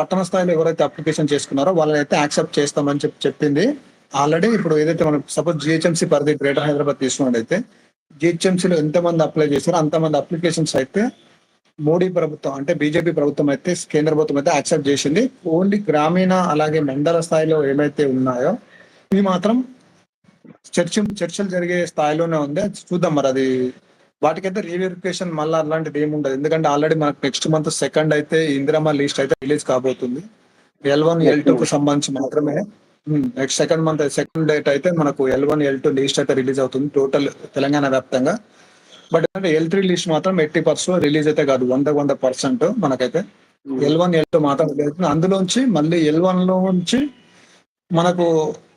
పట్టణ స్థాయిలో ఎవరైతే అప్లికేషన్ చేసుకున్నారో వాళ్ళని అయితే యాక్సెప్ట్ చేస్తామని చెప్పి చెప్పింది. ఆల్రెడీ ఇప్పుడు ఏదైతే మనం సపోజ్ జిహెచ్ఎంసీ పరిధి గ్రేటర్ హైదరాబాద్ తీసుకున్నట్టయితే జిహెచ్ఎంసీలో ఎంతమంది అప్లై చేశారో అంతమంది అప్లికేషన్స్ అయితే మోడీ ప్రభుత్వం అంటే బీజేపీ ప్రభుత్వం అయితే కేంద్ర ప్రభుత్వం అయితే యాక్సెప్ట్ చేసింది. ఓన్లీ గ్రామీణ అలాగే మండల స్థాయిలో ఏమైతే ఉన్నాయో ఇవి మాత్రం చర్చ చర్చలు జరిగే స్థాయిలోనే ఉంది చూద్దాం మరి అది వాటికైతే రీవెరిఫికేషన్ మళ్ళీ అలాంటిది ఏమి ఉండదు. ఎందుకంటే ఆల్రెడీ మనకు నెక్స్ట్ మంత్ సెకండ్ అయితే ఇందిరమ్మ లిస్ట్ అయితే రిలీజ్ కాబోతుంది. ఎల్ వన్ ఎల్ టూ కు సంబంధించి మాత్రమే. Next second month second date అయితే మనకు L one L two list అయితే రిలీజ్ అవుతుంది టోటల్ తెలంగాణ వ్యాప్తంగా. బట్ అంటే ఎల్ త్రీ లిస్ట్ మాత్రం ఎయిటీ పర్సెంట్ రిలీజ్ అయితే కాదు వంద వంద పర్సెంట్ మనకైతే. ఎల్ వన్ ఎల్ టూ మాత్రం release అవుతుంది. అందులోంచి మళ్ళీ ఎల్ వన్లో నుంచి మనకు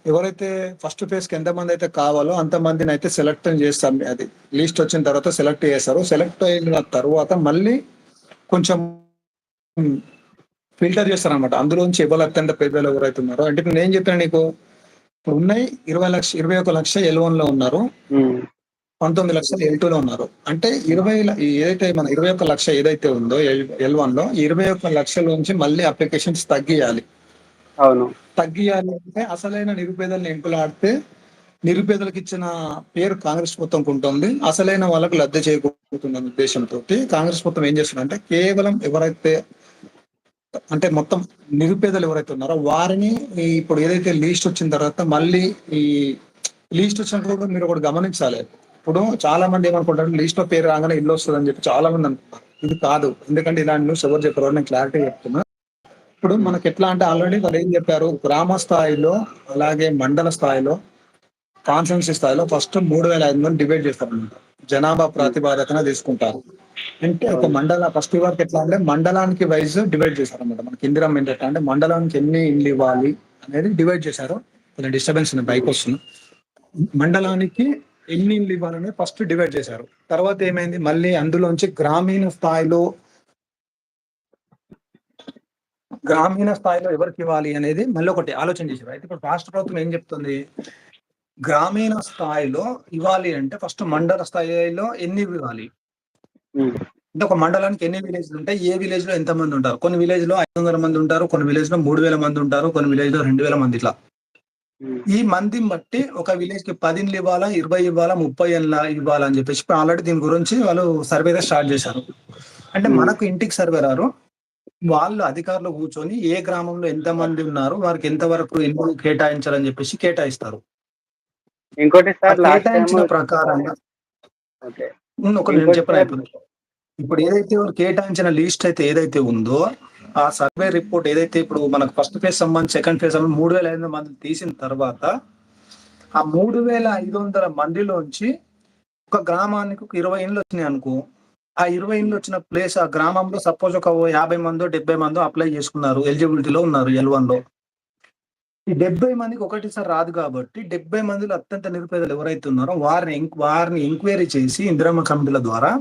ఎవరైతే ఫస్ట్ ఫేజ్కి ఎంతమంది అయితే కావాలో అంత మందిని అయితే సెలెక్ట్ చేస్తాం. అది లిస్ట్ వచ్చిన తర్వాత సెలెక్ట్ చేస్తారు. సెలెక్ట్ అయిన తర్వాత మళ్ళీ కొంచెం ఫిల్టర్ చేస్తారు అనమాట అందులోంచి ఎవరు అత్యంత పేదలు ఎవరైతే ఉన్నారో. అంటే నేను చెప్పాను నీకు ఇప్పుడు ఉన్నాయి ఇరవై లక్ష ఇరవై ఒక లక్ష ఎల్ వన్లో ఉన్నారు. పంతొమ్మిది లక్షలు ఎల్ టూ లో ఉన్నారు. అంటే ఇరవై ఏదైతే మన ఇరవై ఒక్క లక్ష ఏదైతే ఉందో ఎల్ వన్లో ఇరవై ఒక్క లక్షల నుంచి మళ్ళీ అప్లికేషన్స్ తగ్గియాలి. అవును. తగ్గియాలి అంటే అసలైన నిరుపేదలను ఎంపులాడితే నిరుపేదలకు ఇచ్చిన పేరు కాంగ్రెస్ ప్రభుత్వం ఉంటుంది అసలైన వాళ్ళకు లబ్ధి చేకూరుతున్న ఉద్దేశంతో కాంగ్రెస్ మొత్తం ఏం చేస్తుందంటే కేవలం ఎవరైతే అంటే మొత్తం నిరుపేదలు ఎవరైతే ఉన్నారో వారిని ఇప్పుడు ఏదైతే లీస్ట్ వచ్చిన తర్వాత మళ్ళీ ఈ లీస్ట్ వచ్చినప్పుడు కూడా మీరు ఒకటి గమనించాలి. ఇప్పుడు చాలా మంది ఏమనుకుంటారు? లీస్ట్లో పేరు రాగానే ఇల్లు వస్తుంది అని చెప్పి చాలా మంది అనుకుంటారు. ఇది కాదు. ఎందుకంటే ఇలాంటి న్యూస్ ఎవరు చెప్పారు? నేను క్లారిటీ చెప్తున్నా. ఇప్పుడు మనకి ఎట్లా అంటే ఆల్రెడీ వాళ్ళు ఏం చెప్పారు? గ్రామ స్థాయిలో అలాగే మండల స్థాయిలో కాన్స్టిట్యూన్సీ స్థాయిలో ఫస్ట్ మూడు వేల ఐదు మంది డివైడ్ చేస్తారనమాట జనాభా ప్రాతిపాదకన తీసుకుంటారు. అంటే ఒక మండల ఫస్ట్ వరకు ఎట్లా అంటే మండలానికి వైజ్ డివైడ్ చేశారు అనమాట మనకి ఇందిరం ఏంటంటే అంటే మండలానికి ఎన్ని ఇండ్లు ఇవ్వాలి అనేది డివైడ్ చేశారు. కొంచెం డిస్టర్బెన్స్ ఉంది బైక్ వస్తుంది. మండలానికి ఎన్ని ఇండ్లు ఇవ్వాలని ఫస్ట్ డివైడ్ చేశారు. తర్వాత ఏమైంది? మళ్ళీ అందులోంచి గ్రామీణ స్థాయిలో గ్రామీణ స్థాయిలో ఎవరికి ఇవ్వాలి అనేది మళ్ళీ ఒకటి ఆలోచన చేశారు అయితే ఇప్పుడు రాష్ట్ర ప్రభుత్వం ఏం చెప్తుంది? గ్రామీణ స్థాయిలో ఇవ్వాలి అంటే ఫస్ట్ మండల స్థాయిలో ఎన్ని ఇవ్వాలి? అంటే ఒక మండలానికి ఎన్ని విలేజ్లు ఉంటాయి? ఏ విలేజ్లో ఎంత మంది ఉంటారు? కొన్ని విలేజ్లో ఐదు వందల మంది ఉంటారు కొన్ని విలేజ్లో మూడు వేల మంది ఉంటారు కొన్ని విలేజ్లో రెండు వేల మంది ఇట్లా. ఈ మందిని బట్టి ఒక విలేజ్కి పది ఇవ్వాలా ఇరవై ఇవ్వాలా ముప్పై ఏళ్ళ ఇవ్వాలా అని చెప్పేసి ఆల్రెడీ దీని గురించి వాళ్ళు సర్వే స్టార్ట్ చేశారు. అంటే. మనకు ఇంటికి సర్వే రారు. వాళ్ళు అధికారులు కూర్చొని ఏ గ్రామంలో ఎంత మంది ఉన్నారు వారికి ఎంత వరకు ఇల్లు కేటాయించాలని చెప్పేసి కేటాయిస్తారు. ఇంకోటి సార్ కేటాయించిన ప్రకారంగా ఒక నేను చెప్పిన. ఇప్పుడు? ఏదైతే కేటాయించిన లిస్ట్ అయితే ఏదైతే ఉందో ఆ సర్వే రిపోర్ట్ ఏదైతే ఇప్పుడు మనకు ఫస్ట్ ఫేజ్ సంబంధించి సెకండ్ ఫేజ్ సంబంధించి మూడు వేల ఐదు వందల మంది తీసిన తర్వాత ఆ మూడు వేల ఐదు వందల మందిలోంచి ఒక గ్రామానికి ఒక ఇరవై ఇండ్లు వచ్చినాయి అనుకో ఆ ఇరవై ఇండ్లు వచ్చిన ప్లేస్ ఆ గ్రామంలో సపోజ్ ఒక యాభై మందో డెబ్బై మందో అప్లై చేసుకున్నారు ఎలిజిబిలిటీలో ఉన్నారు ఎల్లో. ఈ డెబ్బై మందికి ఒకటిసారి రాదు కాబట్టి డెబ్బై మందిలో అత్యంత నిరుపేదలు ఎవరైతే ఉన్నారో వారిని వారిని ఎంక్వైరీ చేసి ఇందిరమ్మ కమిటీల ద్వారా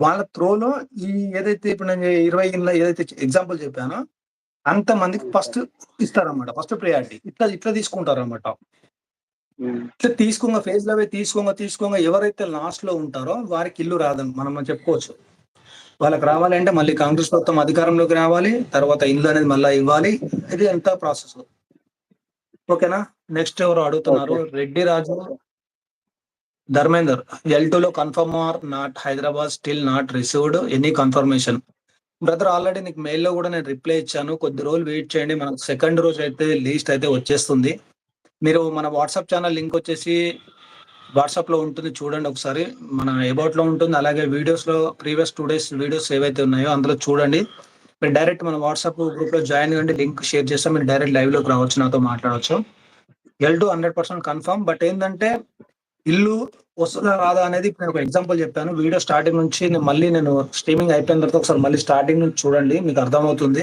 వాళ్ళ త్రోలో ఈ ఏదైతే ఇప్పుడు నేను ఇరవై ఇండ్ల ఏదైతే ఎగ్జాంపుల్ చెప్పానో అంత మందికి ఫస్ట్ ఇస్తారన్నమాట ఫస్ట్ ప్రియారిటీ ఇట్లా ఇట్లా తీసుకుంటారు అనమాట ఇట్లా తీసుకోగా ఫేజ్లో తీసుకోగా తీసుకోగా ఎవరైతే లాస్ట్లో ఉంటారో వారికి ఇల్లు రాదని మనం చెప్పుకోవచ్చు. వాళ్ళకి రావాలంటే మళ్ళీ కాంగ్రెస్ ప్రభుత్వం అధికారంలోకి రావాలి తర్వాత ఇల్లు అనేది మళ్ళీ ఇవ్వాలి. ఇది ఎంత ప్రాసెస్ ఓకేనా? నెక్స్ట్ ఎవరు అడుగుతున్నారు? Reddy Raju Dharmender. Yellow confirm or not Hyderabad still not received any confirmation brother already నీకు మెయిల్లో కూడా నేను రిప్లై ఇచ్చాను. కొద్ది రోజులు వెయిట్ చేయండి. మనకు సెకండ్ రోజు అయితే లీస్ట్ అయితే వచ్చేస్తుంది. మీరు మన వాట్సాప్ ఛానల్ లింక్ వచ్చేసి వాట్సాప్లో ఉంటుంది చూడండి ఒకసారి. మన అబౌట్లో ఉంటుంది అలాగే వీడియోస్లో ప్రీవియస్ టూ డేస్ వీడియోస్ ఏవైతే ఉన్నాయో అందులో చూడండి. మీరు డైరెక్ట్ మన వాట్సాప్ గ్రూప్లో జాయిన్ కండి లింక్ షేర్ చేస్తే మీరు డైరెక్ట్ లైవ్లోకి రావచ్చు నాతో మాట్లాడవచ్చు L two hundred percent confirm but ఏంటంటే ఇల్లు వస్తుందా రాదా అనేది నేను ఒక ఎగ్జాంపుల్ చెప్పాను. వీడియో స్టార్టింగ్ నుంచి మళ్ళీ నేను స్ట్రీమింగ్ అయిపోయిన తర్వాత ఒకసారి మళ్ళీ స్టార్టింగ్ నుంచి చూడండి మీకు అర్థమవుతుంది.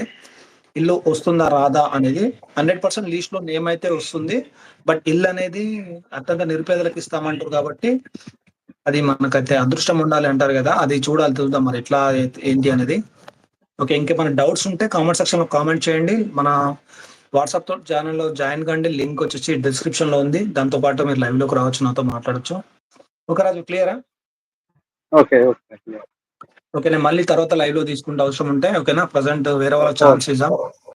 ఇల్లు వస్తుందా రాదా అనేది హండ్రెడ్ పర్సెంట్ లీస్ట్లో నేమ్ అయితే వస్తుంది. బట్ ఇల్లు అనేది అత్యంత నిరుపేదలకు ఇస్తామంటారు కాబట్టి అది మనకైతే అదృష్టం ఉండాలి అంటారు కదా. అది చూడాలి చూద్దాం మరి ఎట్లా ఏంటి అనేది. ఓకే ఇంకేమైనా డౌట్స్ ఉంటే కామెంట్ సెక్షన్లో కామెంట్ చేయండి. మన వాట్సాప్తో ఛానల్లో జాయిన్ కండి. లింక్ వచ్చేసి డిస్క్రిప్షన్లో ఉంది. దాంతో పాటు మీరు లైవ్లోకి రావచ్చు నాతో మాట్లాడొచ్చు. ఓకే రాజు క్లియరా? ఓకే ఓకే ఓకే నేను మళ్ళీ తర్వాత లైవ్లో తీసుకుంటే అవసరం ఉంటే ఓకేనా? ప్రజెంట్ వేరే వాళ్ళ ఛాన్స్ ఇద్దాం.